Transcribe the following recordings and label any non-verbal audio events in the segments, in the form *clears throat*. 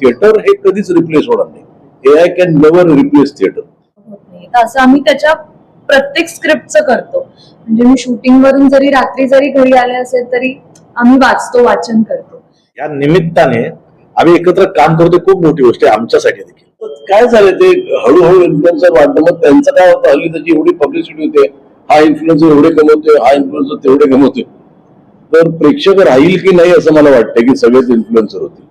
Theatre हे कधीच replace होणार नाही. A I can never replace theatre होत असं आम्ही त्याच्या प्रत्येक स्क्रिप्टचं करतो. म्हणजे मी शूटिंग वरून जरी रात्री जरी घरी आले असेल तरी आम्ही वाचतो वाचन करतो. या निमित्ताने आम्ही एकत्र काम करतो खूप मोठी गोष्ट आहे आमच्यासाठी देखील. पण काय झालं ते हळूहळू इन्फ्लुएन्सर वाढतं मग त्यांचं काय होतं? हल्ली त्याची एवढी पब्लिसिटी होते हा इन्फ्लुएन्सर एवढे कमवतोय हा इन्फ्लुएन्सर तेवढे कमवतोय. तर प्रेक्षक राहील की नाही असं मला वाटतं की सगळेच इन्फ्लुएन्सर होतील.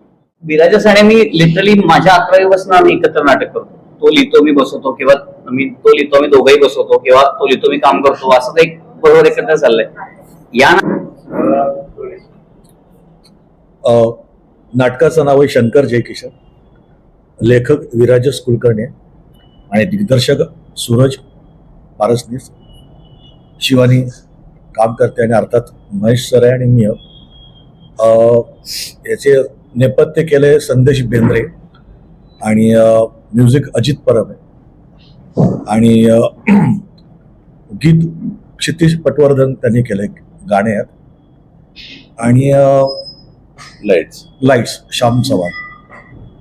विराजा साने मी लिटरली माझ्या अकरावी पासून आम्ही एकत्र नाटक करतो. तो लिहितो मी बसवतो किंवा मी तो लिहितो मी दोघंही बसवतो किंवा तो लिहितो मी काम करतो. असं एक बरोबर एकत्र चाललंय. या नाटकाचं नाव आहे शंकर जयकिशन लेखक विराजस कुलकर्णी आणि दिग्दर्शक सूरज पारसनीस. शिवानी काम करते आणि अर्थात महेश सर आहे आणि मी याचे नेपथ्य केले संदेश बेंद्रे आणि म्युझिक अजित परब आहे. आणि *clears throat* गीत क्षितिश पटवर्धन त्यांनी केले गाणे आहेत. आणि लाईट्स लाईट्स श्याम चव्हाण.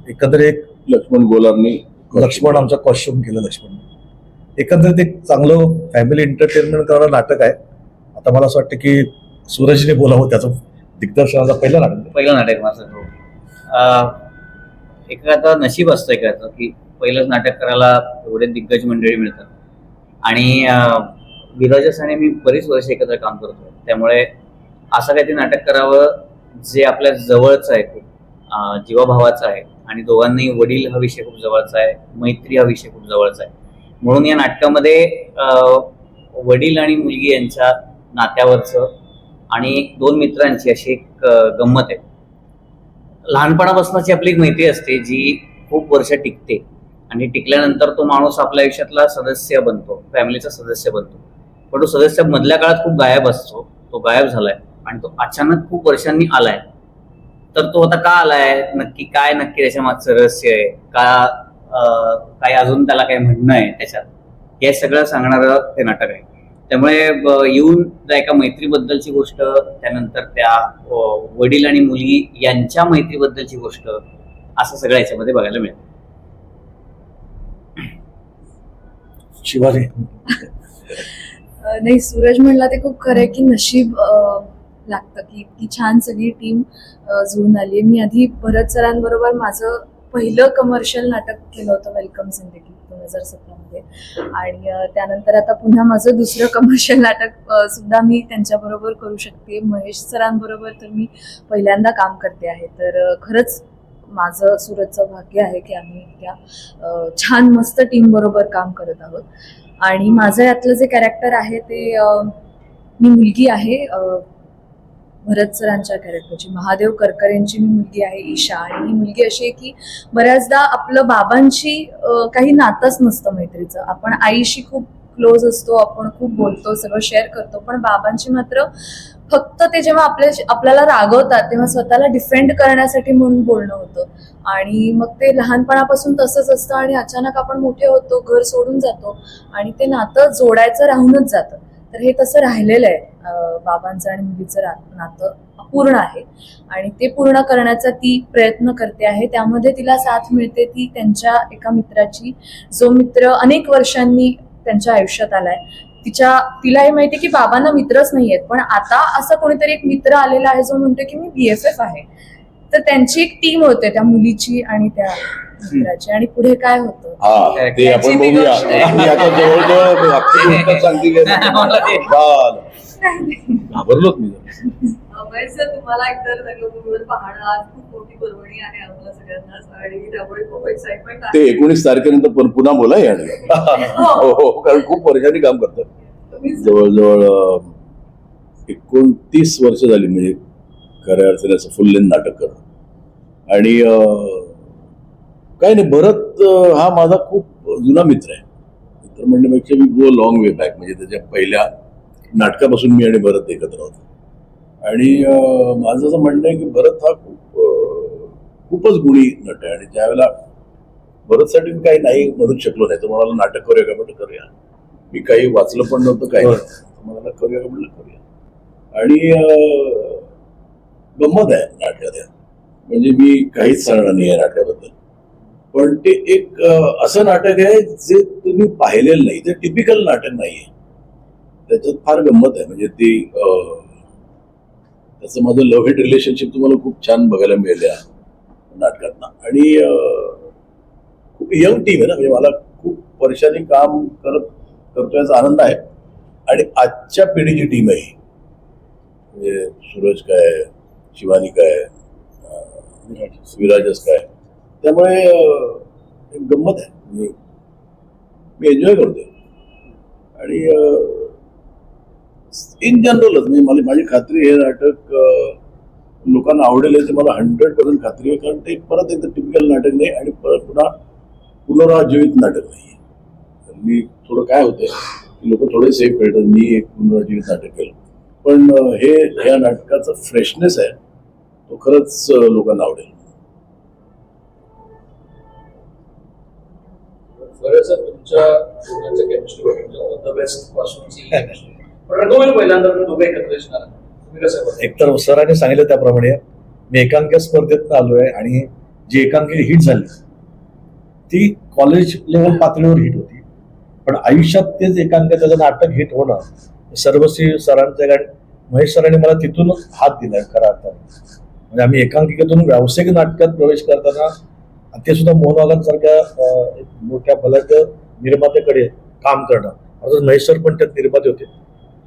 एकंदरीत एक लक्ष्मण गोलारनी लक्ष्मण आमचा कॉस्ट्युम केलं लक्ष्मण. एकंदरीत एक चांगलं फॅमिली एंटरटेनमेंट करणारं नाटक आहे. आता मला असं वाटतं की सूरजने बोलावं त्याचं दिग्दर्शनाचा पहिलं नाटक. पहिलं नाटक माझं. एखादं नशीब असतं एखादं की पहिलंच नाटक करायला एवढे दिग्गज मंडळी मिळतात. आणि अं, मी बरीच वर्ष एकत्र काम करतो त्यामुळे असं काहीतरी नाटक करावं जे आपल्या जवळचं आहे खूप. जीवाभावाचं आहे. आणि दोघांनाही वडील हा विषय खूप जवळचा आहे. मैत्री हा विषय खूप जवळचा आहे. म्हणून या नाटकामध्ये वडील आणि मुलगी यांच्या नात्यावरचं आणि दोन मित्रांची अशी एक गंमत आहे. लहानपणापासूनची आपली एक मैत्री असते जी खूप वर्ष टिकते. आणि टिकल्यानंतर तो माणूस आपल्या आयुष्यातला सदस्य बनतो फॅमिलीचा सदस्य बनतो. पण तो सदस्य मधल्या काळात खूप गायब असतो तो गायब झालाय आणि तो अचानक खूप वर्षांनी आलाय. तर तो आता का आलाय? नक्की काय नक्की त्याच्या मागचं रहस्य आहे? का काही अजून त्याला काही म्हणणं आहे त्याच्यात? हे सगळं सांगणारं ते नाटक आहे. त्यामुळे येऊन त्या एका मैत्रीबद्दलची गोष्ट त्यानंतर त्या वडील आणि मुलगी यांच्या मैत्रीबद्दलची गोष्ट असं सगळं याच्यामध्ये बघायला मिळतं शिवानी अं, नाही सूरज म्हणला ते खूप खरं आहे की नशीब लागतं की इतकी छान सगळी टीम जुळून आली मी आधी भरत सरांबरोबर माझं पहिलं कमर्शियल नाटक केलं होतं वेलकम जिंदगी दोन हजार सतरामध्ये. आणि त्यानंतर आता पुन्हा माझं दुसरं कमर्शियल नाटक सुद्धा मी त्यांच्याबरोबर करू शकते. महेश सरांबरोबर तर मी पहिल्यांदा काम करते आहे. तर खरंच माझं सुरतचं भाग्य आहे की आम्ही त्या छान मस्त टीम बरोबर काम करत आहोत. आणि माझं यातलं जे कॅरेक्टर आहे ते मी मुलगी आहे. भरत सरांच्या कॅरेक्टरची महादेव करकरेंची मी मुलगी आहे ईशा. आणि ही मुलगी अशी आहे की बऱ्याचदा आपलं बाबांशी काही नातंच नसतं मैत्रीचं. आपण आईशी खूप क्लोज असतो आपण खूप बोलतो सगळं शेअर करतो. पण बाबांची मात्र फक्त ते जेव्हा आपल्या आपल्याला रागवतात तेव्हा स्वतःला डिफेंड करण्यासाठी म्हणून बोलणं होतं. आणि मग ते लहानपणापासून तसंच असतं आणि अचानक आपण मोठे होतो घर सोडून जातो आणि ते नातं जोडायचं राहूनच जातं. तर हे तसं राहिलेलं आहे. बाबांचं आणि मुलीचं रा- नातं अपूर्ण आहे. आणि ते पूर्ण करण्याचा ती प्रयत्न करते आहे. त्यामध्ये तिला साथ मिळते ती त्यांच्या एका मित्राची. जो मित्र अनेक वर्षांनी त्यांच्या आयुष्यात आलाय. तिच्या तिला हे माहिती की बाबांना मित्रच नाही आहेत. पण आता असं कोणीतरी एक मित्र आलेला आहे जो म्हणतो की मी बी एफ एफ आहे. तर त्यांची एक टीम होते त्या मुलीची आणि त्या मित्राची आणि पुढे काय होतं? हा ते आपण बघूया. तुम्ही *laughs* आता जवळजवळ अख्खी गोष्ट *laughs* सांगतील मला ते- बाल. घाबरलोच मी. जरा. महेश सर तुम्हाला एकतर रंगभूमीवर पाहणं आज खूप मोठी पर्वणी आहे आम्हाला सगळ्यांनाच. आणि त्यामुळे खूप एक्साइटमेंट ते आहे एकोणीस तारखेनंतर पण पुन्हा बोला या *laughs* हो. हो कारण खूप वर्षांनी काम करतात. तुम्ही जवळजवळ अं, एकोणतीस वर्ष झाली म्हणजे खऱ्या अर्थाने असं फुल लेंथ नाटक करणं आणि अं, काय नाही भरत हा माझा खूप जुना मित्र आहे. मित्र म्हणण्यापेक्षा मी गो लॉंग वे बॅक म्हणजे त्याच्या पहिल्या नाटकापासून मी आणि भरत एकत्र होतो. आणि माझं असं म्हणणं आहे की भरत हा खूप खूपच गुणी नट आहे. आणि त्यावेळेला भरतसाठी मी काही नाही म्हणूच शकलो नाही तर म्हणाला नाटक करूया का? म्हटलं करूया. मी काही वाचलं पण नव्हतं काही म्हणाला करूया का? म्हटलं करूया. आणि गंमत आहे नाटकात. म्हणजे मी काहीच सांगणार नाही या नाटकाबद्दल. पण ते एक असं नाटक आहे जे तुम्ही पाहिलेलं नाही. ते टिपिकल नाटक नाही आहे त्याच्यात फार गंमत आहे. म्हणजे ती त्याचं माझं लव्ह हिट रिलेशनशिप तुम्हाला खूप छान बघायला मिळेल नाटकातना. आणि खूप यंग टीम आहे ना. म्हणजे मला खूप वर्षाने काम करत करतो याचा आनंद आहे. आणि आजच्या पिढीची टीम आहे म्हणजे सूरज काय शिवानी काय अं, विराजस काय. त्यामुळे एक गंमत आहे. मी एन्जॉय करतोय. आणि इन जनरलच म्हणजे मला माझी खात्री हे नाटक लोकांना आवडेल याची मला हंड्रेड पर्सेंट खात्री आहे. कारण ते परत एकदा टिपिकल नाटक नाही आणि परत पुन्हा पुनराजीवित नाटक नाही मी थोडं काय होतंय की लोक थोडे सेफ खेळतात मी एक पुनराजीवित नाटक केलं. पण हे ह्या नाटकाचा फ्रेशनेस आहे तो खरंच लोकांना आवडेल. बरंच तुमच्या दोघांचं केमिस्ट्री द बेस्टपासून पण पहिल्यांदा तुम्ही दोघे एकत्र दिसणार तुम्ही कसं एकतर सरांनी सांगितलं त्याप्रमाणे मी एकांक स्पर्धेत आलोय आणि जी एकांकी हिट झाली ती कॉलेज लेवल पातळीवर हिट होती. पण आयुष्यात तेच एकांक त्याचं नाटक हिट होणं सर्वश्री सरांचं आणि महेश सरांनी मला तिथून हात दिला खरा अर्थाने. म्हणजे आम्ही एकांकिकेतून व्यावसायिक नाटकात प्रवेश करताना ते सुद्धा मोहन एक मोठ्या बलद निर्मात्याकडे काम करणं. अर्थात महेश सर पण त्यात निर्माते होते.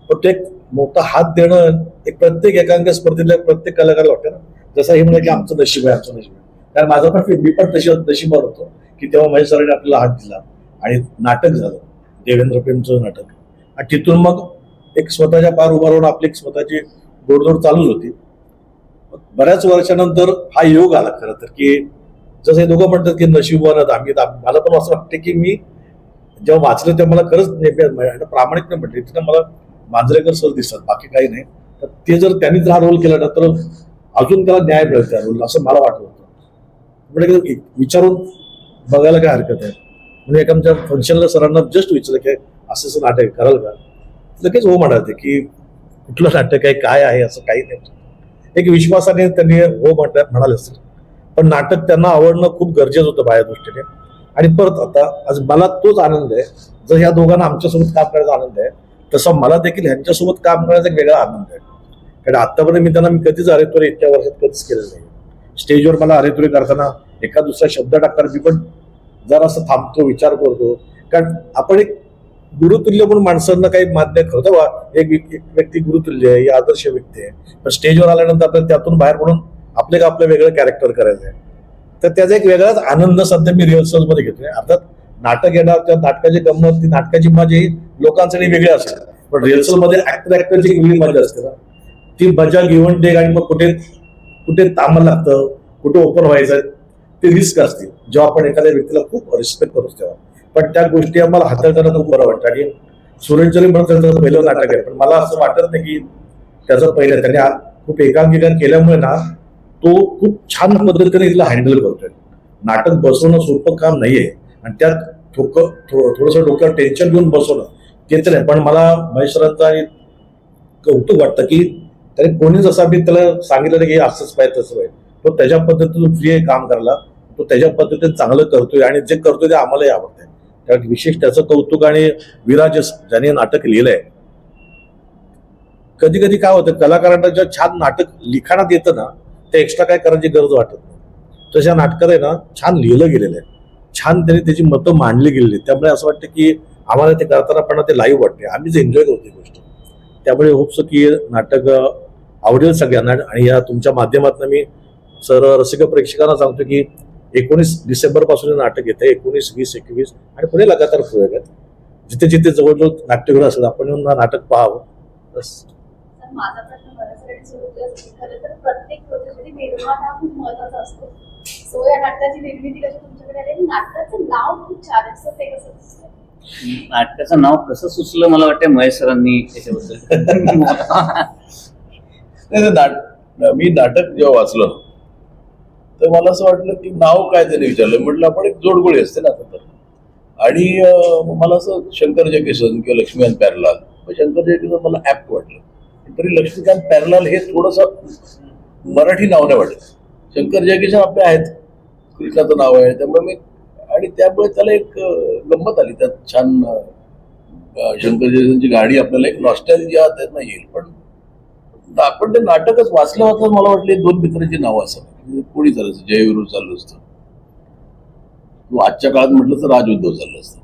पण ते एक मोठा हात देणं एक प्रत्येक एकांक स्पर्धेतल्या प्रत्येक कलाकाराला वाटतं ना. जसं हे म्हणलं की आमचं नशीब आहे आमचं नशीब आहे. कारण माझं पण मी पण तशी नशिबावर होतो की तेव्हा महेश सरांनी आपल्याला हात दिला आणि नाटक झालं. देवेंद्र प्रेमचं नाटक. आणि तिथून मग एक स्वतःच्या पार उभा राहून आपली एक स्वतःची गोडदोड चालूच होती. बऱ्याच वर्षानंतर हा योग आला खरं तर की जसं हे दोघं म्हणतात की नशिबवान आम्ही मला पण असं वाटतं की मी जेव्हा वाचलं तेव्हा मला खरंच नेहमी म्हणजे प्रामाणिक प्रामाणिकपणे म्हटले तिथं मला मांजरेकर सर दिसतात बाकी काही नाही. तर ते जर त्यांनी जर हा रोल केला ना तर अजून त्याला न्याय मिळेल त्या रोलला असं मला वाटत. होतं म्हणजे विचारून बघायला काय हरकत आहे. म्हणजे एका आमच्या फंक्शनला सरांना जस्ट विचारलं की असं असं नाटक कराल का? लगेच हो म्हणाले की कुठलं नाटक आहे काय आहे असं काही नाही. एक विश्वासाने त्यांनी हो म्हणतात म्हणाले असतील. पण नाटक त्यांना आवडणं खूप गरजेचं होतं बाह्य दृष्टीने. आणि परत आता आज मला तोच आनंद आहे जर ह्या दोघांना आमच्यासोबत काम करायचा आनंद आहे तसा मला देखील ह्यांच्यासोबत काम करण्याचा एक वेगळा आनंद आहे. कारण आतापर्यंत मी त्यांना मी कधीच अरेतुरे इतक्या वर्षात कधीच केलं नाही. स्टेजवर मला अरेतुरे करताना एका दुसरा शब्द टाकताना मी पण जरासं थांबतो विचार करतो. कारण आपण एक गुरुतुल्य म्हणून माणसांना काही मान्य करतो बा एक एक व्यक्ती गुरुतुल्य आहे ही आदर्श व्यक्ती आहे. पण स्टेजवर आल्यानंतर आपल्याला त्यातून बाहेर म्हणून आपले आपलं वेगळं कॅरेक्टर करायचं? आहे तर त्याचा एक वेगळाच आनंद सध्या मी रिहर्सलमध्ये घेतोय. अर्थात नाटक येणार त्या नाटकाची गंमत ती नाटकाची मजा ही लोकांसाठी वेगळी असते. पण रिहर्सलमध्ये ऍक्टर ऍक्टरची वेगळी मजा असते ना. ती मजा घेऊन टेक आणि मग कुठे कुठे थांबायला लागतं कुठे ओपन व्हायचं ते रिस्क असते. जेव्हा आपण एखाद्या व्यक्तीला खूप रिस्पेक्ट करतो तेव्हा. पण त्या गोष्टी आम्हाला हाताळताना खूप बरं वाटतं. आणि सुरेश जरी त्याचं पहिलं नाटक आहे पण मला असं वाटत नाही की त्याचं पहिलं त्याने खूप एकांकिका केल्यामुळे ना तो खूप छान पद्धतीने तिला हँडल करतोय. नाटक बसवणं सोपं काम नाहीये. आणि त्यात थोक थोडस डोक्यावर टेन्शन घेऊन बसवणं ते तर आहे. पण मला महेश्वरांचं एक कौतुक वाटतं की त्याने कोणीच असं मी त्याला सांगितलं की असंच पाहिजे तसं पाहिजे. तो त्याच्या पद्धतीने फ्री आहे काम करायला. तो त्याच्या पद्धतीने चांगलं करतोय आणि जे करतोय ते आम्हालाही आवडतंय. त्यात विशेष त्याचं कौतुक आणि विराज ज्याने नाटक लिहिलंय. कधी कधी काय होतं कलाकारांना जेव्हा छान नाटक लिखाणात येतं ना ते एक्स्ट्रा काय करायची गरज वाटत नाही. तशा नाटकात आहे ना छान लिहिलं गेलेलं आहे. छान त्यांनी त्याची मतं मांडली गेलेली आहेत. त्यामुळे असं वाटतं की आम्हाला ते करताना पण ते लाईव्ह वाटते आम्हीच एन्जॉय करतो गोष्ट. त्यामुळे होप्स की नाटक आवडेल सगळ्यांना आणि या तुमच्या माध्यमातून मी सर रसिक प्रेक्षकांना सांगतो की एकोणीस डिसेंबरपासून नाटक येतं एकोणीस वीस एकवीस आणि पुढे लगातार प्रयोग आहेत जिथे जिथे जवळजवळ नाट्यगृह असेल आपण येऊन हा नाटक पाहावं. बस. माझा प्रश्न बऱ्याचसाठी सुरू खरं तर प्रत्येक प्रोजेक्टमध्ये निर्माण हा खूप महत्त्वाचा असतो. सो या नाटकाची निर्मिती कशी तुमच्याकडे आली? नाटकाचं नाव खूप छान आहे. असं ते कसं दिसतंय? नाटकाचं नाव कसं सुचलं मला वाटतं महेश सरांनी त्याच्याबद्दल. नाट मी नाटक जेव्हा वाचलं ना, तर मला असं वाटलं की नाव काय त्याने विचारलं? म्हटलं आपण एक जोडगोळी असते ना आता तर. आणि मला असं शंकर जयकिशन किंवा लक्ष्मीकांत प्यारलाल मग शंकर जयकिशन मला ऍप्ट वाटलं. तरी लक्ष्मीकांत प्यारलाल हे थोडंसं मराठी नाव नाही वाटत. शंकर जयकिशन आपले आहेत. कृष्णाचं नाव आहे. त्यामुळे मी आणि त्यामुळे त्याला एक गंमत आली. त्यात छान शंकर जयकिशनची गाडी आपल्याला एक नॉस्टॅल्जिया त्यातनं येईल. पण आपण ते नाटकच वाचलं होतं मला वाटलं. दोन मित्रांची नावं असावी म्हणजे कोणी चालायचं जयविरू चाललं असतं. आजच्या काळात म्हटलं तर राजउद्धव चाललं असतं.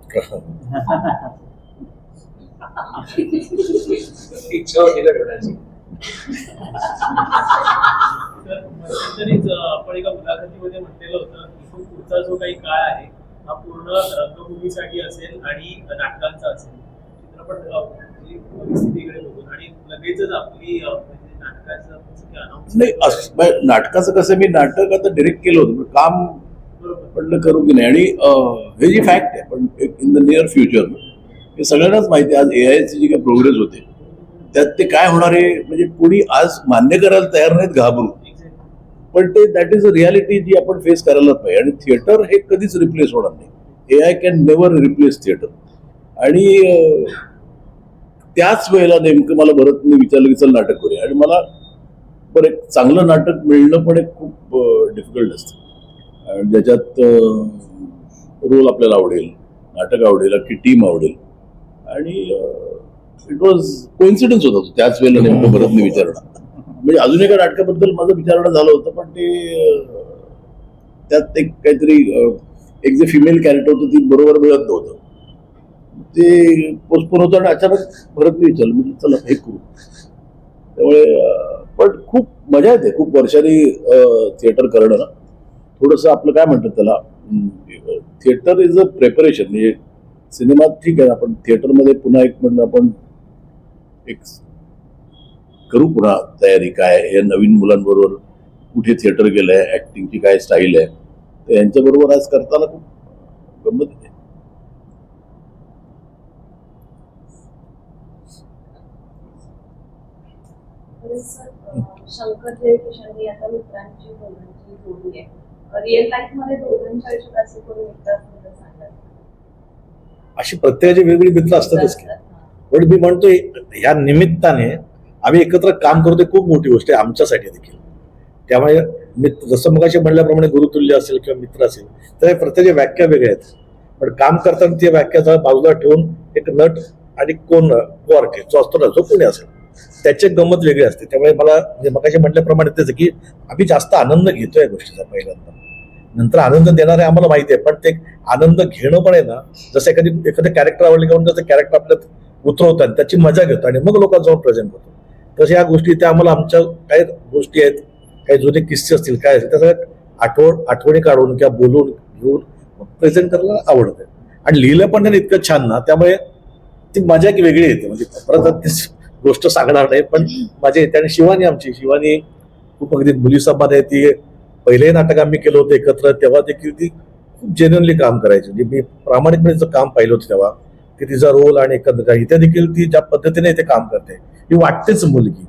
*laughs* *laughs* इच्छा होती आपण एका मुलाखतीमध्ये म्हटलेलं होतं की तो पुढचा जो काही काळ आहे हा पूर्ण रंगभूमीसाठी असेल आणि नाटकांचा असेल. चित्रपट म्हणजे परिस्थितीकडे बघून. आणि लगेचच आपली म्हणजे नाही नाटकाचं कसं मी नाटक आता डिरेक्ट केलं होतं पण काम म्हटलं करू की नाही. आणि हे जी फॅक्ट आहे पण इन द नियर फ्युचर हे सगळ्यांनाच माहिती आहे. आज ए आयची जी काही प्रोग्रेस होते त्यात ते काय होणार आहे म्हणजे कोणी आज मान्य करायला तयार नाहीत घाबरून. पण ते दॅट इज अ रियालिटी जी आपण फेस करायलाच पाहिजे. आणि थिएटर हे कधीच रिप्लेस होणार नाही. A I can never replace theatre आणि त्याच वेळेला नेमकं मला भरतने विचारलं की चल नाटक करूया. आणि मला पण एक चांगलं नाटक मिळणं पण एक खूप डिफिकल्ट असतं. आणि ज्याच्यात रोल आपल्याला आवडेल नाटक आवडेल की टीम आवडेल. आणि इट वॉज कोइन्सिडन्स होता त्याच वेळेला नेमकं भरतने विचारणं. म्हणजे अजून एका नाटकाबद्दल माझं विचारणं झालं होतं पण ते त्यात एक काहीतरी एक जे फिमेल कॅरेक्टर होतं ती बरोबर मिळत नव्हतं. ते पोस्टपोन होतं आणि अचानक भरतने विचारलं म्हणजे चला हे करू. त्यामुळे पण खूप मजा येते खूप वर्षांनी थिएटर करणं थोडंसं आपलं काय म्हणतात त्याला थिएटर इज अ प्रेपरेशन म्हणजे सिनेमात ठीक आहे आपण थिएटरमध्ये पुन्हा एक म्हणलं आपण एक करू पुन्हा तयारी काय या नवीन मुलांबरोबर कुठे थिएटर गेलं आहे ॲक्टिंगची काय स्टाईल आहे तर यांच्याबरोबर आज करताना खूप गंमत येते शंकर जयकिशन आता मित्रांची दोघांची जोडी आहे. रिअल लाईफमध्ये दोघांच्या आयुष्यात असे कोणी मित्र अशी प्रत्येकाची वेगळी मित्र असतातच की. पण मी म्हणतोय या निमित्ताने आम्ही एकत्र काम करतो खूप मोठी गोष्ट आहे आमच्यासाठी देखील. त्यामुळे मित्र जसं मगाशी म्हणल्याप्रमाणे गुरुतुल्य असेल किंवा मित्र असेल तर प्रत्येकाच्या व्याख्या वेगळ्या आहेत. पण काम करताना ती व्याख्या जरा बाजूला ठेवून एक नट आणि कोण को आर्टिस्ट जो असतो ना जो कोणी असेल त्याची गंमत वेगळी असते. त्यामुळे मला म्हणजे मगाशी म्हटल्याप्रमाणे तेच आहे की आम्ही जास्त आनंद घेतो या गोष्टीचा पहिल्यांदा. नंतर आनंद देणार आहे आम्हाला माहिती आहे पण ते आनंद घेणं पण आहे ना जसं एखादी एखादं कॅरेक्टर आवडले किंवा त्याचं कॅरेक्टर आपल्यात उतरवतात त्याची मजा घेतो आणि मग लोकांसमोर प्रेझेंट होतो तसं या गोष्टी त्या आम्हाला आमच्या काही गोष्टी आहेत काही जुने किस्से असतील काय असेल त्या सगळ्या आठवण आठवणी काढून किंवा बोलून घेऊन प्रेझेंट करायला आवडतं. आणि लिहिलं पण त्यांनी इतकं छान ना त्यामुळे ती मजा एक वेगळी येते. म्हणजे परत ती गोष्ट सांगणार नाही पण मजा येते. आणि शिवानी आमची शिवानी खूप अगदी आहे ती पहिलेही नाटक आम्ही केलं होतं एकत्र तेव्हा देखील ती खूप जेन्युनली काम करायची. म्हणजे मी प्रामाणिकपणे तिचं काम पाहिलं होतं तेव्हा की तिचा रोल आणि एकत्र इथे देखील ती ज्या पद्धतीने इथे काम करते ही वाटतेच मुलगी.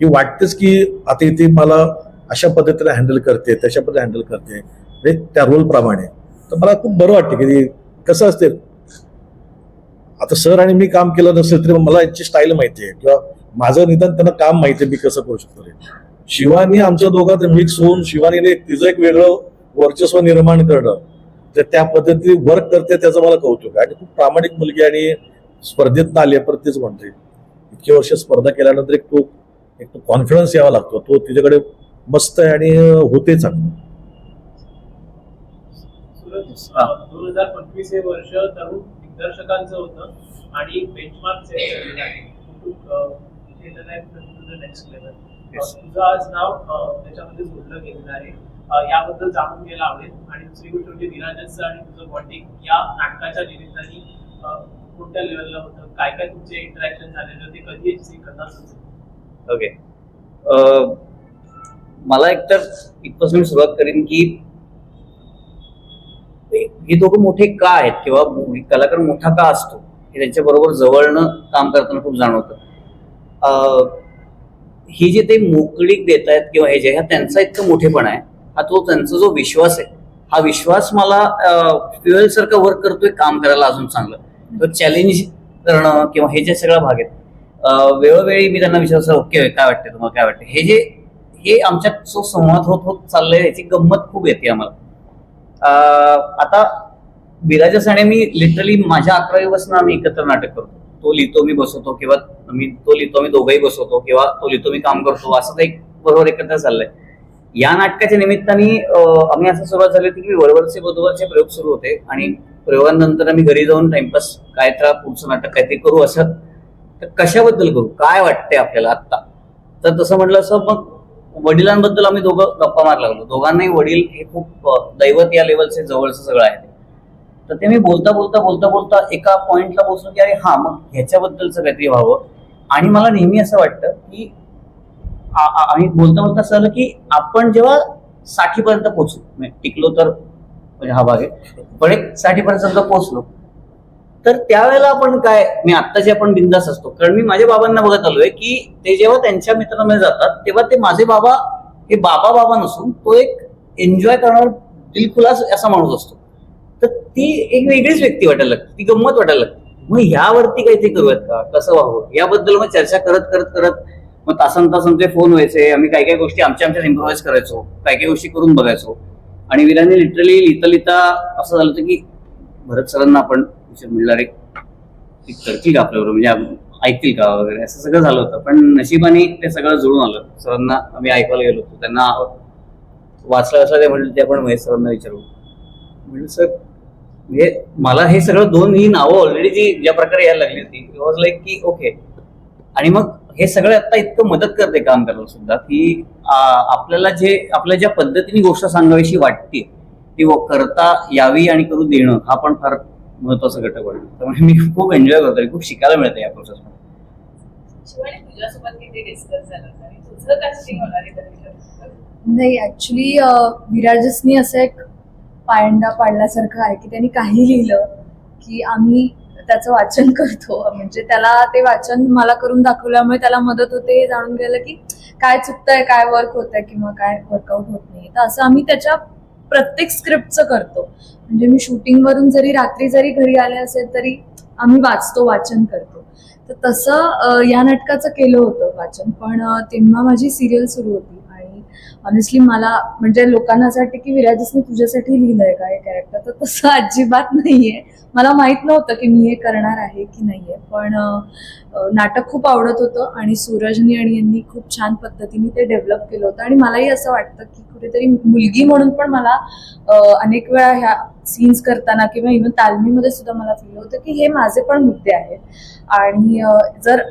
ही वाटतेच की आता इथे मला अशा पद्धतीने हँडल करते तशा पद्धतीने हँडल करते म्हणजे त्या रोलप्रमाणे तर मला खूप बरं वाटतं की ती कसं असते. आता सर आणि मी काम केलं नसेल तरी मला याची स्टाईल माहिती आहे. किंवा माझं निदान त्यांना काम माहिती आहे मी कसं करू शकतो शिवानी आमच्या दोघात मिक्स होऊन शिवानीने तिचं एक वेगळं वर्चस्व निर्माण करणं. तर त्या पद्धतीने वर्क करते त्याचं मला कौतुक आहे. आणि खूप प्रामाणिक मुलगी आणि स्पर्धेत आली आहे परत तेच म्हणते. इतकी वर्ष स्पर्धा केल्यानंतर एक तो एक तो कॉन्फिडन्स यावा लागतो. तो तिच्याकडे मस्त आहे आणि होते चांगलं. दोन हजार पंचवीस हे वर्ष तरुण दिग्दर्शकांचं होतं आणि बेंचमार्क सेट आहे. नेक्स्ट लेवल तुझं आज नाव त्याच्यामध्ये जोडलं गेलेलं आहे. याबद्दल जाणून घ्यायला आवडेल. आणि दुसरी गोष्ट म्हणजे विराजनचं आणि तुझं बॉन्डिंग या नाटकाच्या निमित्ताने कोणत्या लेवलला होतं? काय काय तुमचे इंटरॅक्शन झालेलं ते कधी याची कथा सुचली ओके मला एकतर इथपासून मी सुरुवात करेन की हे- दोघं मोठे का आहेत? किंवा कलाकार मोठा का असतो? हे त्यांच्याबरोबर जवळनं काम करताना खूप जाणवतं. अं, ही जे ते मोकळीक देत आहेत किंवा हे जे ह्या त्यांचा इतकं मोठेपणा आहे. हा तो त्यांचा जो विश्वास आहे हा विश्वास मला फ्युएल सारखं वर्क करतोय काम करायला अजून चांगलं. तो चॅलेंज करणं किंवा हे जे सगळा भाग आहेत वेळोवेळी मी त्यांना विचारतो ओके काय वाटते तुम्हाला काय वाटते हे जे हे आमच्यात जो संवाद होत होत चाललाय याची गंमत खूप येते आम्हाला. आता बिराजा साने मी लिटरली माझ्या अकरावी पासून आम्ही एकत्र नाटक करतो. तो लिहितो मी बसवतो किंवा मी तो लिहितो मी दोघंही बसवतो किंवा तो लिहितो मी काम करतो असं एक बरोबर एकत्र चाललंय. या नाटकाच्या निमित्ताने आम्ही असं सुरुवात झाली होती की वरवरचे बुधवारचे प्रयोग सुरू होते आणि प्रयोगानंतर आम्ही घरी जाऊन टाइमपास काय तर पुढचं नाटक काय ते करू असं. तर कशाबद्दल करू? काय वाटतंय आपल्याला आत्ता? तर तसं म्हटलं असं मग वडिलांबद्दल आम्ही दोघं गप्पा मार लागलो दोघांनाही वडील हे खूप दैवत या लेवलचे जवळचं सगळं आहे. तर ते मी बोलता बोलता बोलता बोलता एका पॉइंटला पोहोचलो की अरे हा मग ह्याच्याबद्दलचं काहीतरी व्हावं. आणि मला नेहमी असं वाटतं की आणि बोलता बोलता असं झालं की आपण जेव्हा साठीपर्यंत पोहोचू म्हणजे टिकलो तर म्हणजे हा भाग आहे पण एक साठीपर्यंत समजा पोहोचलो तर त्यावेळेला आपण काय मी आत्ता जे आपण बिंदास असतो कारण मी माझ्या बाबांना बघत आलोय की ते जेव्हा त्यांच्या मित्रांमध्ये जातात तेव्हा ते माझे बाबा हे बाबा बाबा नसून तो एक एन्जॉय करणार दिलखुलास असा माणूस असतो. तर ती एक वेगळीच व्यक्ती वाटायला लागते. ती गंमत वाटायला लागते. मग यावरती काहीतरी करूयात का? कसं व्हावं? याबद्दल मग चर्चा करत करत करत मग तासन तासांचे फोन व्हायचे. आम्ही काही काही गोष्टी आमच्या आमच्या इम्प्रोवाइज करायचो. काही काही गोष्टी करून बघायचो. आणि विराने लिटरली लिहिता लिहिता असं झालं होतं की भरत सरांना आपण विचार एक करतील का आपल्याबरोबर? म्हणजे ऐकतील का वगैरे? असं सगळं झालं होतं. पण नशिबाने ते सगळं जुळून आलं. सरांना आम्ही ऐकायला गेलो होतो. त्यांना वाचलं असं ते म्हणलं ते आपण महेश सरांना विचारू. म्हणजे सर म्हणजे मला हे सगळं दोन ही नावं ऑलरेडी जी ज्या प्रकारे यायला लागली होती वॉज लाईक की ओके आणि मग हे सगळं आता इतकं मदत करते काम करायला सुद्धा की आपल्याला जे आपल्या ज्या पद्धतीने गोष्ट सांगावीशी वाटते ती व- करता यावी आणि करू देणं हा पण फार महत्त्वाचा घटक वाटतो त्यामुळे मी खूप एन्जॉय करतो खूप शिकायला मिळतं या प्रोसेसमध्ये शिवानी तुझ्यासोबत किती डिस्कस झालं होतं? आणि तुझं कास्टिंग होणार आहे कधी नाही ऍक्च्युली विराजसनी असं एक पायंडा पाडल्यासारखं आहे की त्यांनी काही लिहिलं की आम्ही त्याचं वाचन करतो. म्हणजे त्याला ते वाचन मला करून दाखवल्यामुळे त्याला मदत होते हे जाणून घ्यायला की काय चुकतंय काय वर्क होत आहे किंवा काय वर्कआउट होत नाही. तर असं आम्ही त्याच्या प्रत्येक स्क्रिप्टचं करतो. म्हणजे मी शूटिंगवरून जरी रात्री जरी घरी आले असेल तरी आम्ही वाचतो वाचन करतो. तर तसं या नाटकाचं केलं होतं वाचन. पण तेव्हा माझी सिरियल सुरू होती. ऑनेस्टली मला म्हणजे लोकांना असं वाटतं की विराजसने तुझ्यासाठी लिहिलंय का हे कॅरेक्टर तर तसं *laughs* अजिबात नाहीये. मला माहीत नव्हतं की मी हे करणार आहे की नाहीये. पण नाटक खूप आवडत होतं आणि सूरजनी आणि यांनी खूप छान पद्धतीने ते डेव्हलप केलं होतं. आणि मलाही असं वाटतं की कुठेतरी मुलगी म्हणून पण मला अनेक वेळा ह्या सीन्स करताना किंवा इव्हन तालमीमध्ये सुद्धा मला फील होतं की हे माझे पण मुद्दे आहेत. आणि जर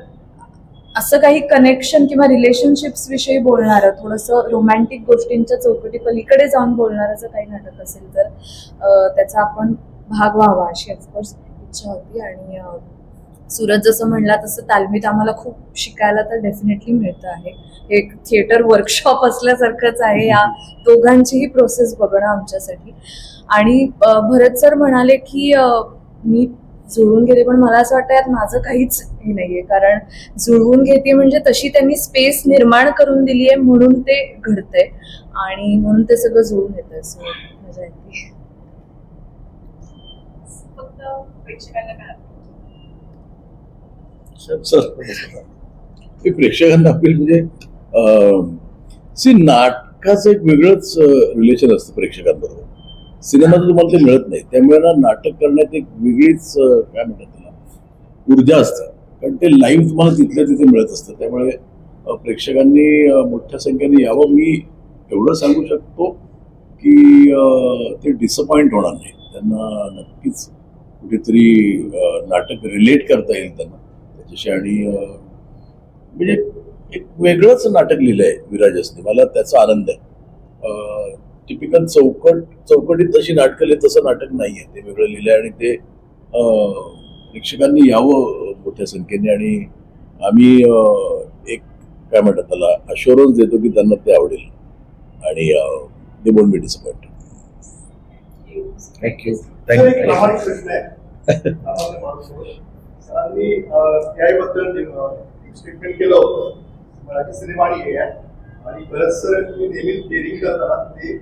असं काही कनेक्शन किंवा रिलेशनशिप्स विषयी बोलणारं थोडंसं रोमॅन्टिक गोष्टींच्या चौकटी पलीकडे जाऊन बोलणारं जर काही नाटक असेल तर त्याचा आपण भाग व्हावा अशी ऑफकोर्स इच्छा होती आणि अं, सूरज जसं म्हणला तसं तालमीत आम्हाला खूप शिकायला तर डेफिनेटली मिळतं आहे. हे एक थिएटर वर्कशॉप असल्यासारखंच आहे या दोघांचीही प्रोसेस बघणं आमच्यासाठी. आणि भरत सर म्हणाले की मी जुळवून घेते पण मला असं वाटतं यात माझं काहीच हे नाहीये. कारण जुळवून घेते म्हणजे तशी त्यांनी स्पेस निर्माण करून दिली आहे म्हणून ते घडतंय. आणि म्हणून ते सगळं जुळून येतं सो मजा येते. फक्त प्रेक्षकांना अपील म्हणजे सी नाटकाचं एक वेगळंच रिलेशन असतं प्रेक्षकांबरोबर. सिनेमात तुम्हाला ते मिळत नाही. त्यामुळे ना नाटक करण्यात एक वेगळीच काय म्हणतात त्याला ऊर्जा असते. कारण ते लाईव्ह तुम्हाला तिथल्या तिथे मिळत असतं. त्यामुळे प्रेक्षकांनी मोठ्या संख्येने यावं. मी एवढं सांगू शकतो की ते डिसअपॉइंट होणार नाही. त्यांना नक्कीच कुठेतरी नाटक रिलेट करता येईल त्यांना. त्याच्याशी आणि म्हणजे एक वेगळंच नाटक लिहिलं आहे विराज विराजसने मला त्याचा आनंद आहे. टिपिकल चौकट चौकटीत तशी नाटकं लिहित तसं नाटक नाहीये. ते वेगळं लिहिलंय आणि ते अं, प्रेक्षकांनी यावं मोठ्या संख्येने आणि आम्ही एक काय म्हणतात त्याला अश्युरन्स देतो की त्यांना ते आवडेल. आणि they won't be disappointed thank you thank you आहे. मराठी सिनेमा आणि आहे आणि बरेच सर तुम्ही नेहमी डेअरिंग करताना ते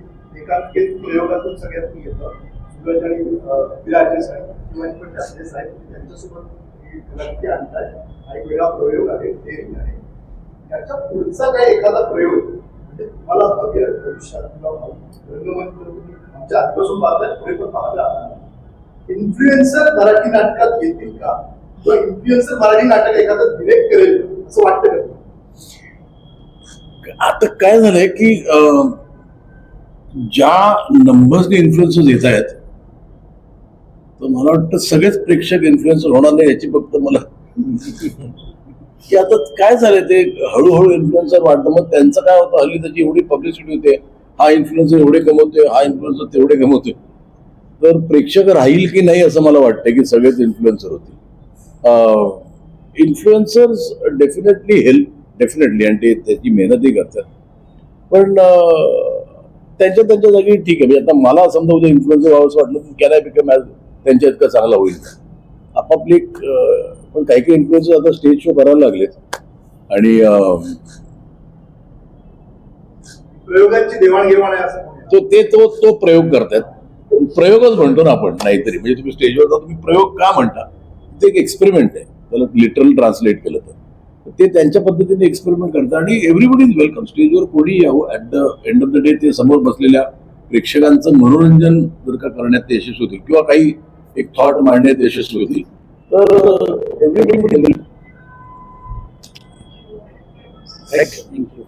एकांकित प्रयोगातून सगळ्यात येतं. सूरज आणि अं, विराजेश किंवा पण जास्त आहेत त्यांच्यासोबत ही कलाकृती आणताय हा एक वेगळा प्रयोग आहे ते आहे. त्याच्या पुढचा काय एखादा प्रयोग म्हणजे तुम्हाला भव्य भविष्यात किंवा रंगमंच आमच्या आजपासून पाहताय पुढे पण पाहता इन्फ्लुएन्सर मराठी नाटकात येतील का? किंवा इन्फ्लुएन्सर मराठी नाटक एखादं डिरेक्ट करेल असं वाटतं का? आता काय झालंय की ज्या नंबर्सने इन्फ्लुएन्सर्स येत आहेत तर मला वाटतं सगळेच प्रेक्षक इन्फ्लुएन्सर होणार नाही याची फक्त मला की आता काय झालंय ते? हळूहळू इन्फ्लुएन्सर वाढतं. मग त्यांचं काय होतं? हल्ली त्याची एवढी पब्लिसिटी होते हा इन्फ्लुएन्सर एवढे कमवतोय हा इन्फ्लुएन्सर तेवढे कमवतोय. तर प्रेक्षक राहील की नाही असं मला वाटतं की सगळेच इन्फ्लुएन्सर होते इन्फ्लुएन्सर्स डेफिनेटली हेल्प डेफिनेटली आणि ते त्याची मेहनतही करतात. पण त्यांच्या त्यांच्या जागी ठीक आहे. म्हणजे आता मला समजा उद्या इन्फ्लुएन्सर व्हावं असं वाटलं कॅन आय बिकम ॲज त्यांच्या इतकं चांगला होईल? आपापली पण काही काही इन्फ्लुएन्सर आता स्टेज शो करायला लागलेत. आणि प्रयोगांची देवाणघेवाण. तो ते तो तो प्रयोग करतात प्रयोगच म्हणतो ना आपण नाहीतरी. म्हणजे तुम्ही स्टेजवर तुम्ही प्रयोग का म्हणता? ते एक एक्सपेरिमेंट आहे. त्याला लिटरल ट्रान्सलेट केलं तर. ते त्यांच्या पद्धतीने एक्सपेरिमेंट करतात. आणि एव्हरीबडी इज वेलकम स्टेजवर कोणी यावं at the end of the day ते समोर बसलेल्या प्रेक्षकांचं मनोरंजन जर का करण्यात ते यशस्वी होतील किंवा काही एक थॉट मांडण्यात यशस्वी होतील तर एव्हरीबडी थँक्यू थँक्यू